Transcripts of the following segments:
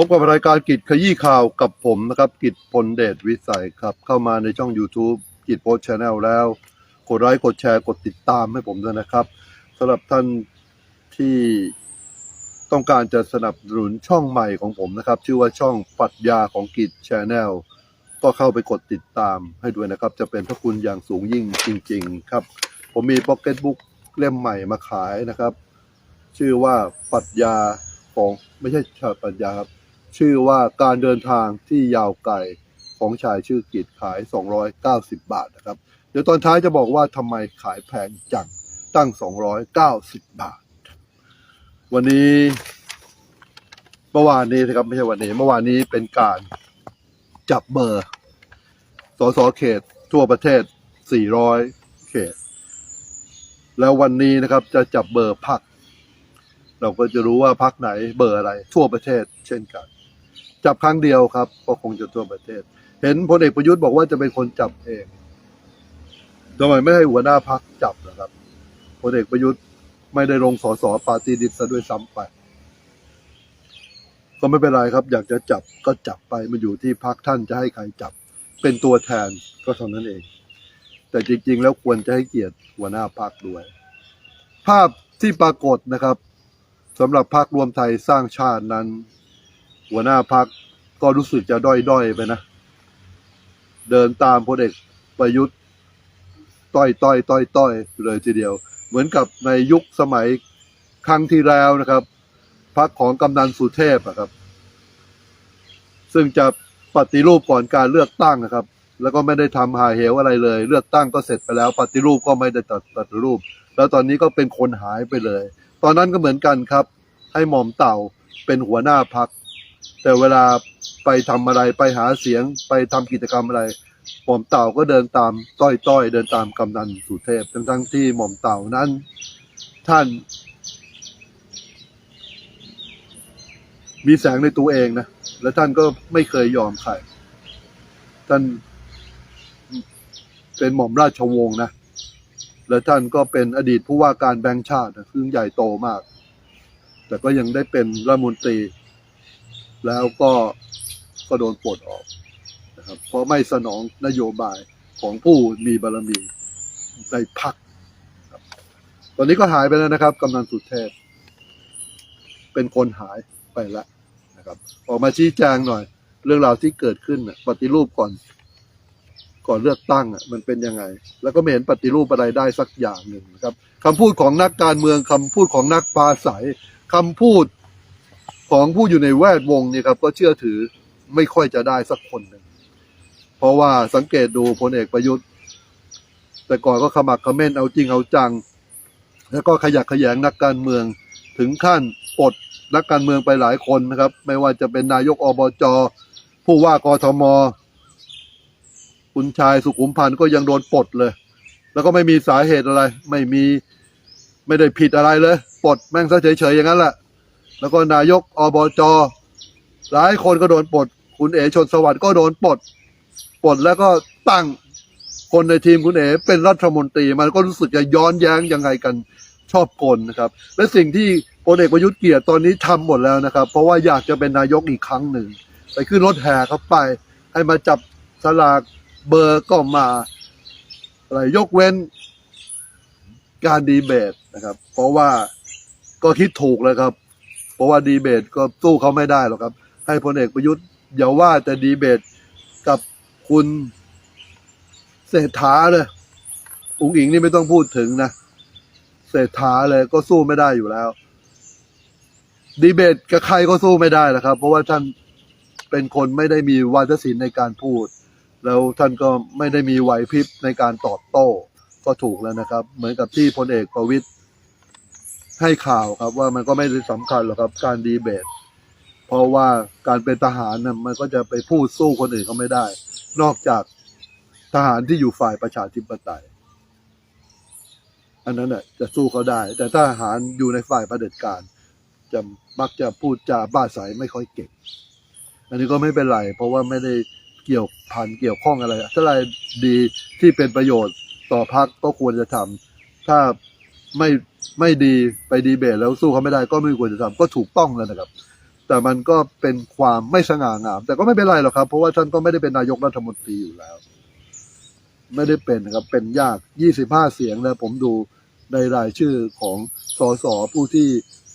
พบกับรายการกิจขยี้ข่าวกับผมนะครับ กิจพลเดชวิสัยครับ เข้ามาในช่อง YouTube กิจโพสชาแนลแล้ว กดไลค์กดแชร์กดติดตามให้ผมด้วยนะครับสำหรับท่านที่ต้องการจะสนับสนุนช่องใหม่ของผมนะครับ ชื่อว่าช่องปรัชญาของกิจชาแนลก็เข้าไปกดติดตามให้ด้วยนะครับ จะเป็นพระคุณอย่างสูงยิ่งจริง ๆ ครับ ผมมีพ็อกเก็ตบุ๊กเล่มใหม่มาขายนะครับ ชื่อว่าปรัชญาของไม่ใช่ชาปรัชญาครับ ชื่อว่าการเดินทางที่ยาวไกลของชายชื่อกิจขาย 290 บาทนะครับ เดี๋ยวตอนท้ายจะบอกว่าทำไมขายแพงจังตั้ง 290 บาท วันนี้เมื่อวานนี้นะครับไม่ใช่วันนี้เมื่อวานนี้เป็นการจับเบอร์สสเขต ทั่วประเทศ 400 เขต แล้ววันนี้นะครับจะจับเบอร์พัก เราก็จะรู้ว่าพักไหนเบอร์อะไรทั่วประเทศเช่นกัน จับครั้งเดียวครับ ก็คงจะทั่วประเทศ เห็นพลเอกประยุทธ์บอกว่าจะเป็นคนจับเองทำไมไม่ให้หัวหน้าพักจับนะครับพลเอกประยุทธ์ไม่ได้ลงสอสอปาร์ตี้ดิสซะด้วยซ้ำไป ก็ไม่เป็นไรครับ อยากจะจับก็จับไปมันอยู่ที่พักท่านจะให้ใครจับ เป็นตัวแทนก็เท่านั้นเอง แต่จริง ๆ แล้วควรจะให้เกียรติหัวหน้าพักด้วย ภาพที่ปรากฏนะครับสำหรับพรรครวมไทยสร้างชาตินั้น หัวหน้าพักก็รู้สึกจะด้อยด้อยๆไปนะ เดินตามพลเอกประยุทธ์ ต้อยต้อยต้อยต้อยเลยทีเดียว เหมือนกับในยุคสมัยครั้งที่แล้วนะครับพักของกำนันสุเทพอะครับ ซึ่งจะปฏิรูปก่อนการเลือกตั้งนะครับ แล้วก็ไม่ได้ทำหาเหวอะไรเลย เลือกตั้งก็เสร็จไปแล้ว ปฏิรูปก็ไม่ได้ตัดปฏิรูป แล้วตอนนี้ก็เป็นคนหายไปเลย ตอนนั้นก็เหมือนกันครับ ให้หม่อมเต่าเป็นหัวหน้าพัก แต่เวลาไปทำอะไรไปหาเสียงไปทำกิจกรรมอะไร หม่อมเต่าก็เดินตามต้อยต้อยเดินตามกำนันสุเทพทั้งทั้งที่หม่อมเต่านั้น ท่าน มีแสงในตัวเองนะและท่านก็ไม่เคยยอมใครท่านเป็นหม่อมราชวงศ์นะและท่านก็เป็นอดีตผู้ว่าการแบงค์ชาตินะซึ่งใหญ่โตมาก แต่ก็ยังได้เป็นรัฐมนตรี แล้วก็ก็โดนปลดออกนะครับเพราะไม่สนองนโยบายของผู้มีบารมีในพักคตอนนี้ก็หายไปแล้วนะครับกำนันสุดเทพ เป็นคนหายไปแล้วนะครับ ออกมาชี้แจงหน่อย เรื่องราวที่เกิดขึ้นปฏิรูปก่อน ก่อนเลือกตั้งมันเป็นยังไง แล้วก็ไม่เห็นปฏิรูปอะไรได้สักอย่างหนึ่งนะครับคำพูดของนักการเมืองคำพูดของนักปราศัยคำพูด ของผู้อยู่ในแวดวงเนี่ยครับ ก็เชื่อถือไม่ค่อยจะได้สักคนหนึ่งเพราะว่าสังเกตดูพลเอกประยุทธ์ แต่ก่อนก็ขมักเขม้นเอาจริงเอาจัง แล้วก็ขยักขยงนักการเมืองถึงขั้นปลดนักการเมืองไปหลายคนนะครับ ไม่ว่าจะเป็นนายกอบจผู้ว่ากทมคุณชายสุขุมพันธ์ก็ยังโดนปลดเลย แล้วก็ไม่มีสาเหตุอะไร ไม่มีไม่ได้ผิดอะไรเลย ปลดแม่งซะเฉยๆอย่างนั้นแหละ แล้วก็นายกอบจหลายคนก็โดนปลด คุณเอ๋ชนสวัสดิ์ก็โดนปลดปลดแล้วก็ตั้งคนในทีมคุณเอ๋เป็นรัฐมนตรีมันก็รู้สึกจะย้อนแย้งยังไงกันชอบกลนะครับ และสิ่งที่พลเอกประยุทธ์เกียรติตอนนี้ทำหมดแล้วนะครับ เพราะว่าอยากจะเป็นนายกอีกครั้งหนึ่ง ไปขึ้นรถแห่เข้าไป ให้มาจับสลากเบอร์ก็มาอะไรยกเว้นการดีเบตนะครับ เพราะว่าก็คิดถูกเลยครับ เพราะว่าดีเบตก็สู้เขาไม่ได้หรอกครับ ให้พลเอกประยุทธ์อย่าว่าแต่ดีเบตกับคุณเศรษฐาเลยอุ๋งอิงนี่ไม่ต้องพูดถึงนะเศรษฐาเลยก็สู้ไม่ได้อยู่แล้ว ดีเบตกับใครก็สู้ไม่ได้หรอกครับ เพราะว่าท่านเป็นคนไม่ได้มีวาทศิลป์ในการพูด แล้วท่านก็ไม่ได้มีไหวพริบในการตอบโต้ก็ถูกแล้วนะครับ เหมือนกับที่พลเอกประวิตย ให้ข่าวครับว่ามันก็ไม่ได้สำคัญหรอกครับ การดีเบต เพราะว่าการเป็นทหารน่ะมันก็จะไปพูดสู้คนอื่นเขาไม่ได้ นอกจากทหารที่อยู่ฝ่ายประชาธิปไตย อันนั้นน่ะจะสู้เขาได้ แต่ถ้าทหารอยู่ในฝ่ายประเผด็จการ จะมักจะพูดจาบ้าใสไม่ค่อยเก่ง อันนี้ก็ไม่เป็นไร เพราะว่าไม่ได้เกี่ยวพันเกี่ยวข้องอะไรถ้าอะไรดีที่เป็นประโยชน์ต่อพรรคก็ควรจะทำถ้าไม่ ไม่ดีไปดีเบตแล้วสู้เขาไม่ได้ก็ไม่ควรจะทำก็ถูกต้องแล้วนะครับ แต่มันก็เป็นความไม่สง่างาม แต่ก็ไม่เป็นไรหรอกครับ เพราะว่าท่านก็ไม่ได้เป็นนายกรัฐมนตรีอยู่แล้ว ไม่ได้เป็นนะครับเป็นยาก 25 เสียงแล้วผมดูในรายชื่อของสสผู้ที่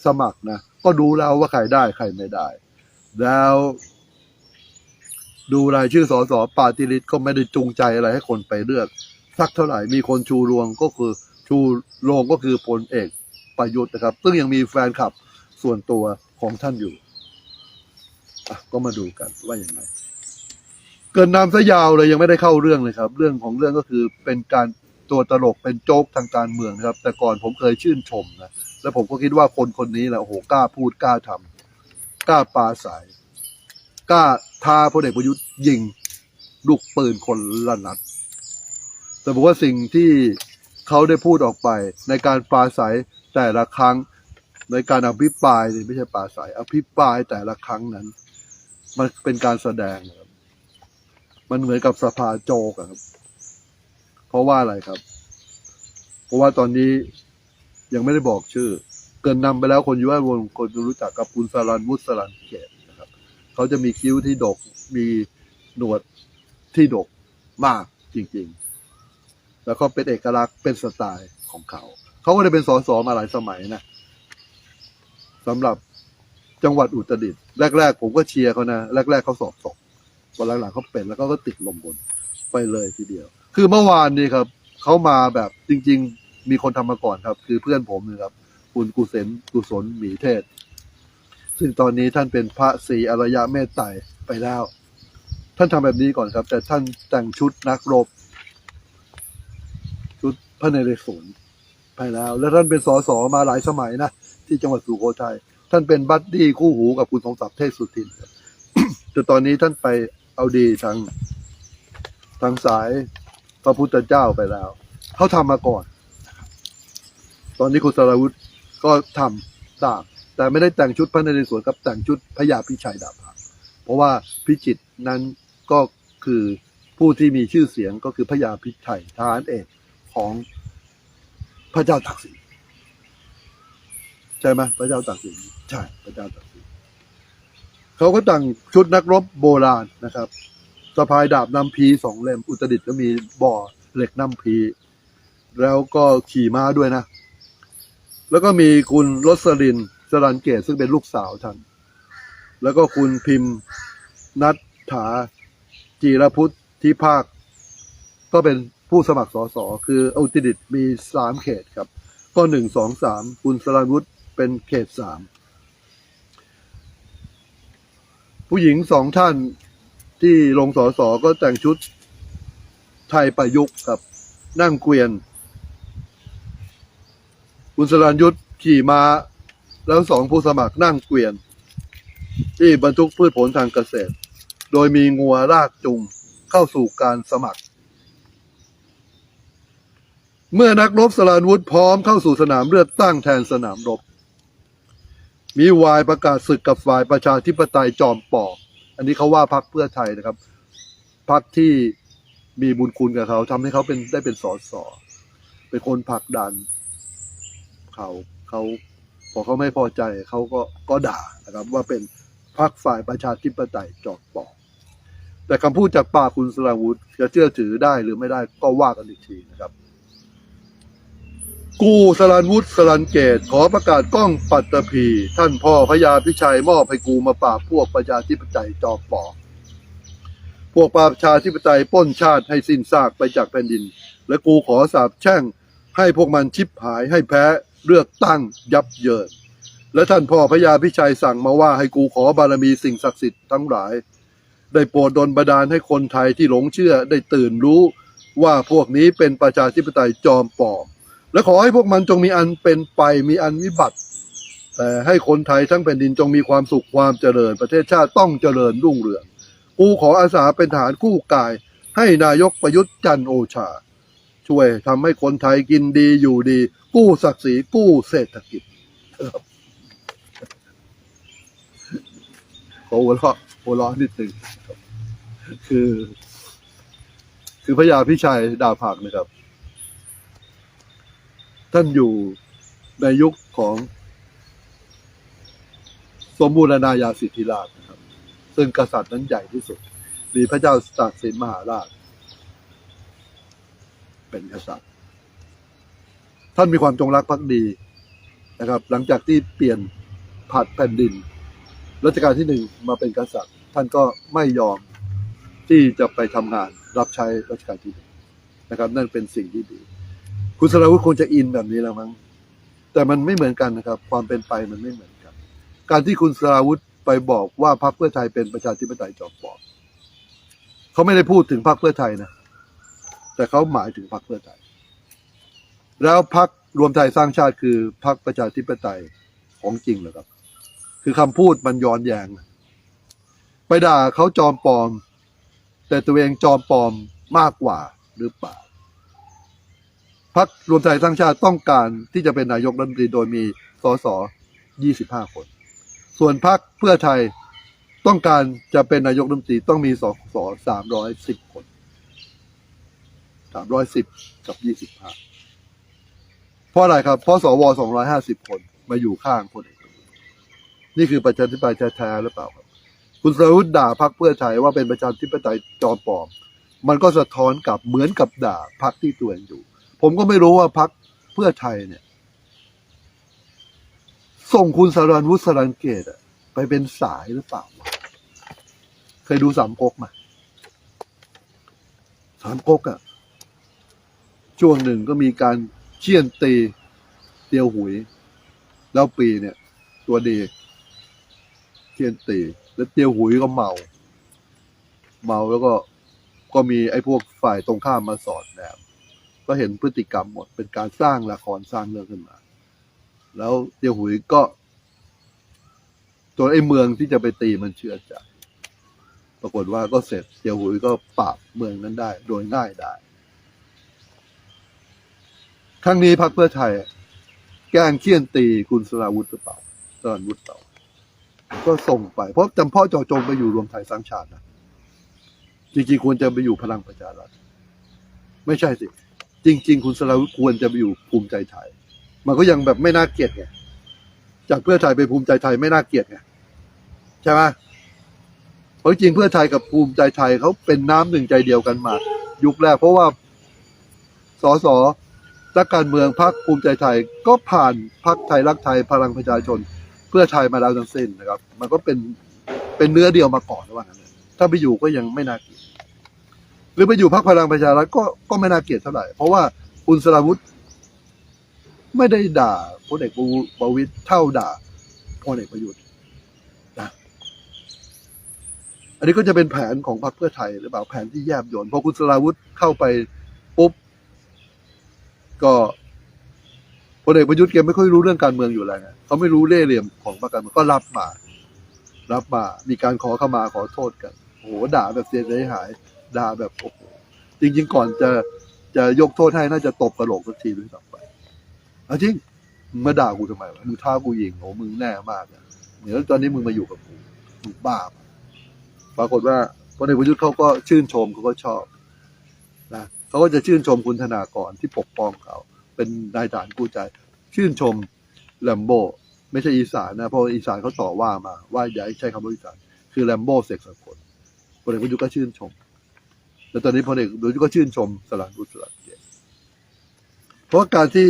สมัครนะก็ดูแล้วว่าใครได้ใครไม่ได้ แล้วดูรายชื่อสสปาติลิตก็ไม่ได้จูงใจอะไรให้คนไปเลือก สักเท่าไหร่มีคนชูรวงก็คือ ชูโรงก็คือพลเอกประยุทธ์นะครับ ซึ่งยังมีแฟนคลับส่วนตัวของท่านอยู่ก็มาดูกันว่าอย่างไรเกินนามซะยาวเลยยังไม่ได้เข้าเรื่องเลยครับ เรื่องของเรื่องก็คือเป็นการตัวตลกเป็นโจ๊กทางการเมืองนะครับ แต่ก่อนผมเคยชื่นชมนะแล้วผมก็คิดว่าคนคนนี้แหละโอ้โหกล้าพูดกล้าทำกล้าปาศรัยกล้าท้าพลเอกประยุทธ์ยิงลูกปืนคนละนัด แต่ผมว่าสิ่งที่ เขาได้พูดออกไป ในการปราศัยแต่ละครั้ง ในการอภิปรายนี่ไม่ใช่ปราศัย อภิปรายแต่ละครั้งนั้น มันเป็นการแสดงครับมันเหมือนกับสภาโจกครับ เพราะว่าอะไรครับ เพราะว่าตอนนี้ยังไม่ได้บอกชื่อ เกินนำไปแล้วคนอยู่ว่าวงคนรู้จักกับคุณสารันมุสลันเกตนะครับ เขาจะมีคิ้วที่ดกมีหนวดที่ดกมากจริง ๆ แล้วก็เป็นเอกลักษณ์เป็นสไตล์ของเขา เขาก็ได้เป็นสสมาหลายสมัยนะสำหรับจังหวัดอุตรดิตถ์แรก ๆ ผมก็เชียร์เขานะ แรก ๆเขาสอบตกวันหลังๆเขาเป็นแล้วก็ก็ติดลมบนไปเลยทีเดียว คือเมื่อวานนี้ครับเขามาแบบจริง ๆ มีคนทำมาก่อนครับ คือเพื่อนผมนะครับ คุณกุศลกุศลหมีเทศ ซึ่งตอนนี้ท่านเป็นพระศรีอรยะเมตไตรไปแล้ว ท่านทำแบบนี้ก่อนครับ แต่ท่านแต่งชุดนักรบ ระนเรศวรไปแล้ว แล้วท่านเป็นสสมาหลายสมัยนะที่จังหวัดสุโขทัยท่านเป็นบัดดี้คู่หูกับคุณสมศักดิ์เทพสุทินแต่ตอนนี้ท่านไปเอาดีทางทางสายพระพุทธเจ้าไปแล้วเขาทำมาก่อน ตอนนี้คุณสราวุธก็ทำตามแต่ไม่ได้แต่งชุดพระนเรศวรครับแต่งชุดพระยาพิชัยดาบหักเพราะว่าพิจิตนั้นก็คือผู้ที่มีชื่อเสียงก็คือพระยาพิชัยทหารเอกของ พระเจ้าตากสินใช่ไหมพระเจ้าตากสินใช่พระเจ้าตากสินเขาก็แต่งชุดนักรบโบราณนะครับสะพายดาบนำพีสองเล่มอุตรดิตก็มีบ่อเหล็กนำพี แล้วก็ขี่ม้าด้วยนะ แล้วก็มีคุณรสลินสรันเกตซึ่งเป็นลูกสาวท่านแล้วก็คุณพิมพ์นัทถาจีรพุทธที่ภาค ก็เป็น ผู้สมัครสสคืออุตรดิตถ์มีสามเขตครับ ก็หนึ่งสองสามคุณสรันวุฒิเป็นเขตสามผู้หญิงสองท่านที่ลงสสก็แต่งชุดไทยประยุกต์กับนั่งเกวียน คุณสรันยุทธขี่ม้า แล้วสองผู้สมัครนั่งเกวียน ที่บรรทุกพืชผลทางเกษตร โดยมีงัวลากจูงเข้าสู่การสมัคร เมื่อนักรบสรานวุธพร้อมเข้าสู่สนามเลือกตั้งแทนสนามรบ มีวายประกาศศึกกับฝ่ายประชาธิปไตยจอมปอมอันนี้เขาว่าพักเพื่อไทยนะครับพักที่มีบุญคุณกับเขาทำให้เขาเป็นได้เป็นสอสอเป็นคนผลักดันเขาเขาพอเขาไม่พอใจเขาก็ก็ด่านะครับ ว่าเป็นพรรคฝ่ายประชาธิปไตยจอดปอกแต่คำพูดจากปากคุณสราวุธจะเชื่อถือได้หรือไม่ได้ก็ว่ากันอีกทีนะครับ กูสรันวุฒิสรันเกต ขอประกาศกล้องปัตตภีท่านพ่อพญาพิชัยมอบให้กูมาปราบพวกประชาธิปไตยจอมปอมพวกประชาธิปไตยป้นชาติให้สิ้นซากไปจากแผ่นดิน และกูขอสาบแช่ง ให้พวกมันชิบหายให้แพ้เลือกตั้งยับเยิน และท่านพ่อพญาพิชัยสั่งมาว่าให้กูขอบารมีสิ่งศักดิ์สิทธิ์ทั้งหลาย ได้โปรดดลบันดาลให้คนไทยที่หลงเชื่อได้ตื่นรู้ว่าพวกนี้เป็นประชาธิปไตยจอมปลอม และขอให้พวกมันจงมีอันเป็นไปมีอันวิบัติ แต่ให้คนไทยทั้งแผ่นดินจงมีความสุขความเจริญ ประเทศชาติต้องเจริญรุ่งเรืองกูขออาสาเป็นฐานกู้กาย ให้นายกประยุทธ์จันโอชา ช่วยทำให้คนไทยกินดีอยู่ดี กู้ศักดิ์ศรีกู้เศรษฐกิจครับขอหัวเราะหัวเราะนิดหนึ่งคือ คือพระยาพิชัยดาบผักนะครับ ท่านอยู่ในยุคของสมบูรณาญาสิทธิราชนะครับ ซึ่งกษัตริย์นั้นใหญ่ที่สุด มีพระเจ้าตากสินมหาราช เป็นกษัตริย์ ท่านมีความจงรักภักดีนะครับ หลังจากที่เปลี่ยนผัดแผ่นดินรัชกาลที่หนึ่งมาเป็นกษัตริย์ ท่านก็ไม่ยอมที่จะไปทำงานรับใช้รัชกาลที่หนึ่งนะครับ นั่นเป็นสิ่งที่ดี คุณสราวุธคงจะอินแบบนี้แล้วมั้งแต่มันไม่เหมือนกันนะครับ ความเป็นไปมันไม่เหมือนกัน การที่คุณสราวุธไปบอกว่าพรรคเพื่อไทยเป็นประชาธิปไตยจอมปลอมเขาไม่ได้พูดถึงพรรคเพื่อไทยนะแต่เขาหมายถึงพรรคเพื่อไทย แล้วพรรครวมไทยสร้างชาติคือพรรคประชาธิปไตยของจริงเหรอครับ คือคำพูดมันย้อนแยงไปด่าเขาจอมปลอม แต่ตัวเองจอมปลอมมากกว่าหรือเปล่า พรรครวมไทยสร้างชาติต้องการที่จะเป็นนายกรัฐมนตรีโดยมีสส25 คน ส่วนพรรคเพื่อไทยต้องการจะเป็นนายกรัฐมนตรีต้องมีสส310คน310กับ25เพราะอะไรครับ เพราะสว250คนมาอยู่ข้างพลเอกนี่คือประชาธิปไตยแท้ๆหรือเปล่าครับ คุณสรวุฒิด่าพรรคเพื่อไทยว่าเป็นประชาธิปไตยจอมปลอม มันก็สะท้อนกลับเหมือนกับด่าพรรคที่ตัวเองอยู่ ผมก็ไม่รู้ว่าพรรคเพื่อไทยเนี่ย ส่งคุณสรันวุฒิสรันเกตอะไปเป็นสายหรือเปล่า เคยดูสามก๊กไหมสามก๊กอะช่วงหนึ่งก็มีการเชี่ยนตีเตียวหุย แล้วปีเนี่ย ตัวดีเชี่ยนตีแล้วเตียวหุยก็เมา เมาแล้วก็ก็มีไอ้พวกฝ่ายตรงข้ามมาสอดแนม ก็เห็นพฤติกรรมหมด เป็นการสร้างละครสร้างเรื่องขึ้นมา แล้วเตียวหุยก็ตัวไอ้เมืองที่จะไปตีมันเชื่อใจปรากฏว่าก็เสร็จเตียวหุยก็ปราบเมืองนั้นได้ โดยง่ายได้ครั้งนี้พรรคเพื่อไทย แกล้งเคี่ยนตีคุณสราวุธหรือเปล่าสราวุธเปล่าก็ส่งไป เพราะจำเพ่อเจาจงไปอยู่รวมไทยสร้างชาตินะจริงๆควรจะไปอยู่พลังประชารัฐ ไม่ใช่สิ จริง ๆ คุณสราวุธควรจะไปอยู่ภูมิใจไทย มันก็ยังแบบไม่น่าเกลียดไงจากเพื่อไทยไปภูมิใจไทยไม่น่าเกลียดไงใช่ไหมเพราะจริงเพื่อไทยกับภูมิใจไทยเขาเป็นน้ำหนึ่งใจเดียวกันมา ยุคแรกเพราะว่าสสนักการเมืองพรรคภูมิใจไทยก็ผ่านพรรคไทยรักไทยพลังประชาชน เพื่อไทยมาแล้วทั้งสิ้นนะครับ มันก็เป็นเป็นเนื้อเดียวมาก่อนว่างั้นถ้าไปอยู่ก็ยังไม่น่าเกลียด หรือไปอยู่พรรคพลังประชารัฐก็ก็ไม่น่าเกลียดเท่าไหร่ เพราะว่าคุณสราวุธ ไม่ได้ด่าพลเอกประวิตยเท่าด่าพลเอกประยุทธ์นะอันนี้ก็จะเป็นแผนของพรรคเพื่อไทยหรือเปล่าแผนที่แยบยลพอคุณสราวุธเข้าไปปุ๊บก็พลเอกประยุทธ์แกไม่ค่อยรู้เรื่องการเมืองอยู่แล้วไงเขาไม่รู้เล่ห์เหลี่ยมของพรรคการเมืองก็รับมา รับมา มีการขอเข้ามาขอโทษกันโอ้โหด่าแบบเสียหาย ดาแบบโอ้โหจริง ๆ ก่อนจะจะยกโทษให้น่าจะตบกระโหลกสักทีด้วยซ้ำไปเอาจริงมึงมาด่ากูทำไมวะมึงท้ากูยิงโอ้มึงแน่มากเดี๋ยวตอนนี้มึงมาอยู่กับกูมึงบ้าปปรากฏว่าพลเอกประยุทธ์เขาก็ชื่นชมเขาก็ชอบนะเขาก็จะชื่นชมคุณธนากรที่ปกป้องเขา เป็นนายทหารกู้ใจ ชื่นชมแลมโบไม่ใช่อีสานนะเพราะอีสานเขาต่อว่ามา ว่าอย่าให้ใช้คำว่าอีสานคือแลมโบเสกสกลพลเอกประยุทธ์ก็ชื่นชม แล้วตอนนี้พลเอกประยุทธ์ก็ชื่นชมสลันบุตรสลันเกตเพราะการที่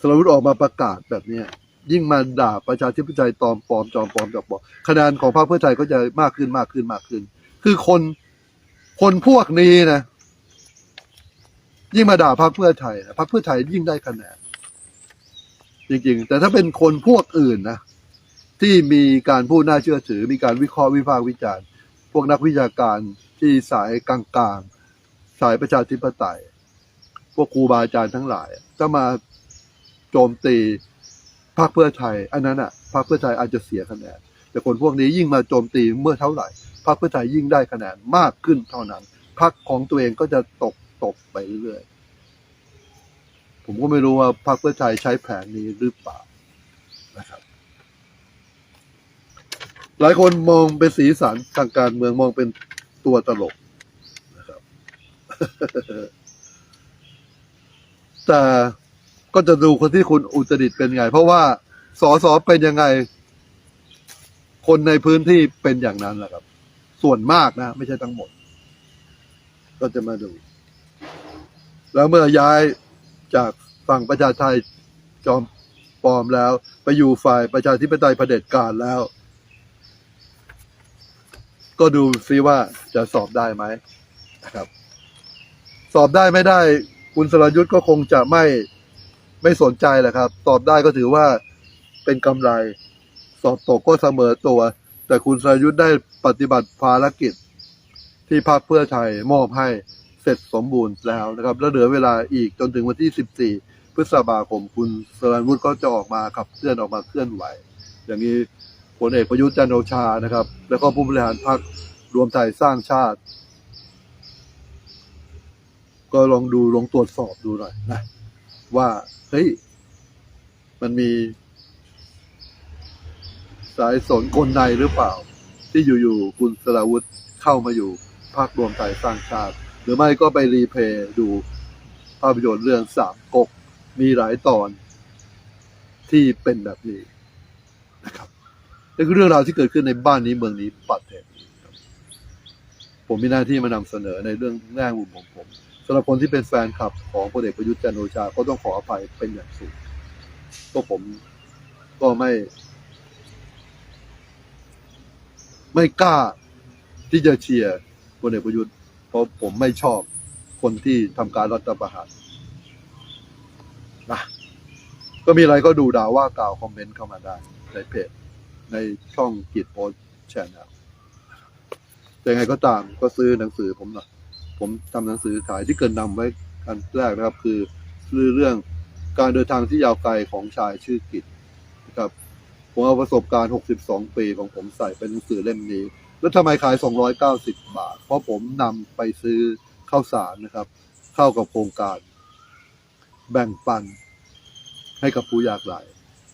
สรวุฒิออกมาประกาศแบบเนี้ยยิ่งมาด่าประชาธิปไตยตอมปลอมจอมปลอมจอมปลอมคะแนนของพรรคเพื่อไทยก็จะมากขึ้นมากขึ้นมากขึ้น คือคนคนพวกนี้นะ ยิ่งมาด่าพรรคเพื่อไทยพรรคเพื่อไทยยิ่งได้คะแนนจริง ๆ แต่ถ้าเป็นคนพวกอื่นนะที่มีการพูดน่าเชื่อถือ มีการวิเคราะห์วิพากษ์วิจารณ์ พวกนักวิชาการ ที่สายกลางๆ สายประชาธิปไตย พวกครูบาอาจารย์ทั้งหลายถ้ามาโจมตีพรรคเพื่อไทย อันนั้นอะพรรคเพื่อไทยอาจจะเสียคะแนน แต่คนพวกนี้ยิ่งมาโจมตีเมื่อเท่าไหร่ พรรคเพื่อไทยยิ่งได้คะแนนมากขึ้นเท่านั้น พรรคของตัวเองก็จะตกตกไปเรื่อยๆ ผมก็ไม่รู้ว่าพรรคเพื่อไทยใช้แผนนี้หรือเปล่านะครับ หลายคนมองเป็นสีสันทางการเมืองมองเป็น ตัวตลกนะครับ แต่ก็จะดูคนที่คุณอุตริตเป็นไง เพราะว่าสอสอเป็นยังไง คนในพื้นที่เป็นอย่างนั้นแหละครับ ส่วนมากนะ ไม่ใช่ทั้งหมด ก็จะมาดู แล้วเมื่อย้ายจากฝั่งประชาไทยจอมปลอมแล้ว ไปอยู่ฝ่ายประชาธิปไตยเผด็จการแล้ว ก็ดูซิว่าจะสอบได้ไหมนะครับ สอบได้ไม่ได้ คุณสรยุทธ์ก็คงจะไม่ไม่สนใจแหละครับ สอบได้ก็ถือว่าเป็นกำไร สอบตกก็เสมอตัว แต่คุณสรยุทธ์ได้ปฏิบัติภารกิจ ที่พรรคเพื่อไทยมอบให้เสร็จสมบูรณ์แล้วนะครับ แล้วเหลือเวลาอีกจนถึงวันที่ 14 พฤษภาคมคุณสรยุทธ์ก็จะออกมาขับเคลื่อนออกมาเคลื่อนไหว อย่างนี้ พลเอกประยุทธ์จันโอชานะครับ แล้วก็ผู้บริหารพรรครวมไทยสร้างชาติ ก็ลองดูลองตรวจสอบดูหน่อยนะ ว่าเฮ้ยมันมี สายสนกลในหรือเปล่า ที่อยู่ๆคุณสราวุธเข้ามาอยู่ภาครวมไทยสร้างชาติ หรือไม่ก็ไปรีเพย์ดูภาพยนตร์เรื่องสามก๊กมีหลายตอนที่เป็นแบบนี้นะครับ นี่คือเรื่องราวที่เกิดขึ้นในบ้านนี้เมืองนี้ประเทศนี้ครับผมมีหน้าที่มานำเสนอในเรื่องแง่มุมของผมสำหรับคนที่เป็นแฟนคลับของพลเอกประยุทธ์จันโอชา ก็ต้องขออภัยเป็นอย่างสูงก็ผมก็ไม่ ไม่กล้าที่จะเชียร์พลเอกประยุทธ์ เพราะผมไม่ชอบคนที่ทำการรัฐประหารนะก็มีอะไรก็ดูด่าว่ากล่าวคอมเมนต์เข้ามาได้ในเพจ ในช่องกิจโพสแชนแนลแต่ยังไงก็ตามก็ซื้อหนังสือผมหน่อยผมทำหนังสือขายที่เกินนำไว้อันแรกนะครับคือคือเรื่องการเดินทางที่ยาวไกลของชายชื่อกิจนะครับผมเอาประสบการณ์ 62 ปีของผมใส่เป็นหนังสือเล่มนี้ แล้วทำไมขาย 290 บาท เพราะผมนำไปซื้อข้าวสารนะครับ เข้ากับโครงการ แบ่งปันให้กับผู้ยากไร้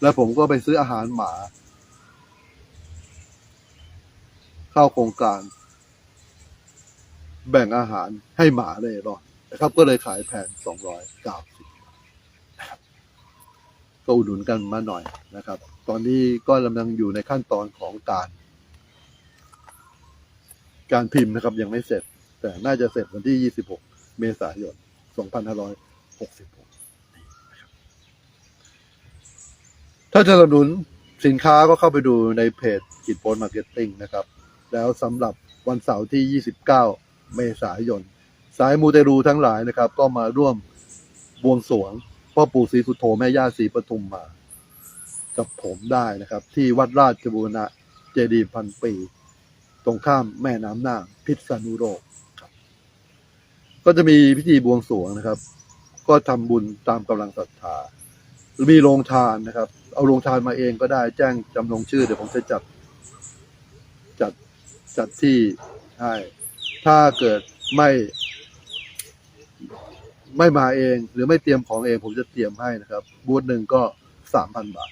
และผมก็ไปซื้ออาหารหมา เข้าโครงการ แบ่งอาหารให้หมาเลยรอดนะครับ ก็เลยขายแพง290นะครับก็อุดหนุนกันมาหน่อยนะครับ ตอนนี้ก็กำลังอยู่ในขั้นตอนของการ การพิมพ์นะครับยังไม่เสร็จ แต่น่าจะเสร็จวันที่ 26 เมษายน 2566นะครับถ้าจะสนับสนุนสินค้าก็เข้าไปดูในเพจกิจโพสมาร์เก็ตติ้งนะครับ แล้วสำหรับวันเสาร์ที่ 29 เมษายน สายมูเตรูทั้งหลายนะครับ ก็มาร่วมบวงสรวงพ่อปู่ศรีสุโธแม่ย่าศรีปทุมมา กับผมได้นะครับ ที่วัดราชบูรณะเจดีย์พันปี ตรงข้ามแม่น้ำน่านพิษณุโลกครับก็จะมีพิธีบวงสรวงนะครับ ก็ทำบุญตามกำลังศรัทธาหรือมีโรงทานนะครับ เอาโรงทานมาเองก็ได้แจ้งจำลงชื่อเดี๋ยวผมจะจัดจัด จัดที่ให้ถ้าเกิดไม่ ไม่มาเอง หรือไม่เตรียมของเองผมจะเตรียมให้นะครับ บูธหนึ่งก็สามพันบาท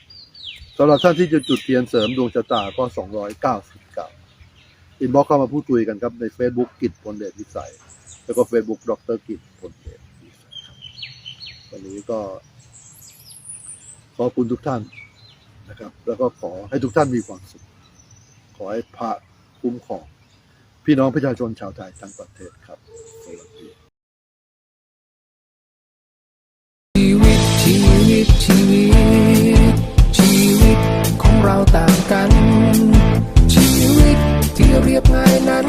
สำหรับท่านที่จะจุดเทียนเสริมดวงชะตาก็สองร้อยเก้าสิบเก้าอินบ็อกเข้ามาพูดคุยกันครับใน Facebook กิจพลเดชวิสัย แล้วก็ Facebook ดรกิจพลเดชวิสัยครับวันนี้ก็ ขอบคุณทุกท่านนะครับ แล้วก็ขอให้ทุกท่านมีความสุข ขอให้พระ คุ้มครองพี่น้องประชาชนชาวไทยทั้งประเทศครับสวัสดีชีวิตชีวิตชีวิต ชีวิตของเราต่างกัน ชีวิตที่เรียบง่ายนั้น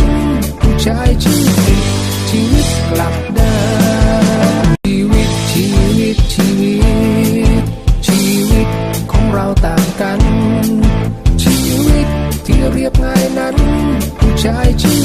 ผู้ชายชื่อผิดชีวิตกลับ try to